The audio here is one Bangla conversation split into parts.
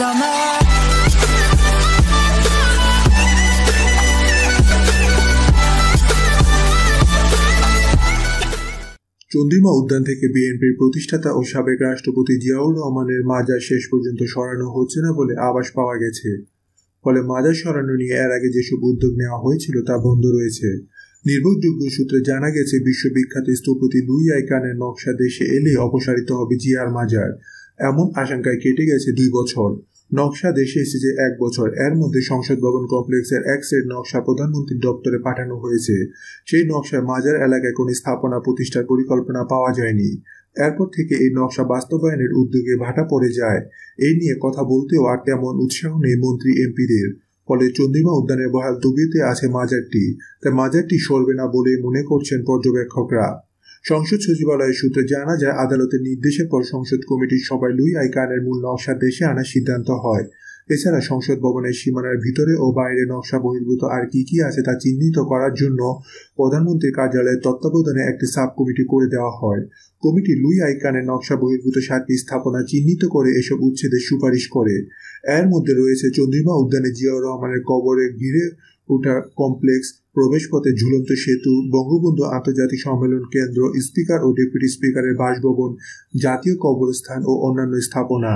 চন্দ্রিমা উদ্যান থেকে বিএনপির প্রতিষ্ঠাতা ও সাবেক রাষ্ট্রপতি জিয়াউর রহমানের মাজার শেষ পর্যন্ত সরানো হচ্ছে না বলে আবাস পাওয়া গেছে। ফলে মাজার সরানো নিয়ে এর আগে যেসব উদ্যোগ নেওয়া হয়েছিল তা বন্ধ রয়েছে। নির্ভরযোগ্য সূত্রে জানা গেছে, বিশ্ববিখ্যাত স্থপতি লুই আইকানের নকশা দেশে এলে অপসারিত হবে জিয়ার মাজার। এমন আশঙ্কায় কেটে গেছে দুই বছর। নকশা দেশে এসেছে এক বছর। এর মধ্যে সংসদ ভবন কমপ্লেক্সের এক সেট নকশা প্রধানমন্ত্রীর দপ্তরে পাঠানো হয়েছে। সেই নকশায় মাজার এলাকায় কোনো স্থাপনা, প্রতিষ্ঠার পরিকল্পনা পাওয়া যায়নি। এরপর থেকে এই নকশা বাস্তবায়নের উদ্যোগে ভাটা পড়ে যায়। এই নিয়ে কথা বলতেও আর তেমন উৎসাহ নেই মন্ত্রী এমপিদের। ফলে চন্দ্রিমা উদ্যানের বহাল তবিয়তে আছে মাজারটি। তাই মাজারটি সরবে না বলে মনে করছেন পর্যবেক্ষকরা। সংসদ সচিবালয়ের সূত্রে জানা যায় আদালতের নির্দেশের পর সংসদ কমিটির সবাই লুই আইকানের মূল নকশা দেশে আনার সিদ্ধান্ত হয়। এছাড়া সংসদ ভবনের সীমানার ভিতরে ও বাইরে নকশা বহির্ভূত আর কি কি আছে তা চিহ্নিত করার জন্য প্রধানমন্ত্রীর কার্যালয়ের তত্ত্বাবধানে একটি সাব কমিটি করে দেওয়া হয়। কমিটি লুই আইকানের নকশা বহির্ভূত সাতটি স্থাপনা চিহ্নিত করে এসব উচ্ছেদের সুপারিশ করে। এর মধ্যে রয়েছে চন্দ্রিমা উদ্যানে জিয়াউর রহমানের কবরে ঘিরে ওঠা কমপ্লেক্স, প্রবেশপথে ঝুলন্ত সেতু, বঙ্গবন্ধু আন্তর্জাতিক সম্মেলন কেন্দ্র, স্পিকার ও ডেপুটি স্পিকারের বাসভবন, জাতীয় কবরস্থান ও অন্যান্য স্থাপনা।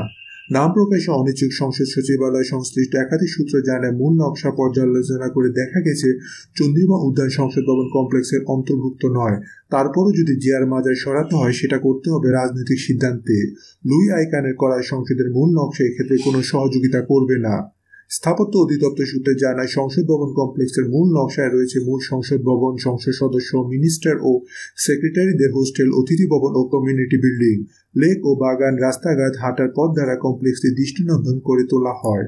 নাম প্রকাশে অনিচ্ছুক সংসদ সচিবালয় সংশ্লিষ্ট একাধিক সূত্র জানায়, মূল নকশা পর্যালোচনা করে দেখা গেছে, চন্দ্রিমা উদ্যান সংসদ ভবন কমপ্লেক্সের অন্তর্ভুক্ত নয়। তারপরও যদি জিয়ার মাজার সরাতে হয়, সেটা করতে হবে রাজনৈতিক সিদ্ধান্তে। লুই আইকানের করায় সংসদের মূল নকশা এক্ষেত্রে কোনো সহযোগিতা করবে না। স্থাপত্য অধিদপ্তর সূত্রে জানায়, সংসদ ভবন কমপ্লেক্সের মূল নকশায় রয়েছে মূল সংসদ ভবন, সংসদ সদস্য, মিনিস্টার ও সেক্রেটারিদের হোস্টেল, অতিথি ভবন ও কমিউনিটি বিল্ডিং। লেক ও বাগান, রাস্তাঘাট, হাঁটার পথ দ্বারা কমপ্লেক্সটি দৃষ্টিনন্দন করে তোলা হয়।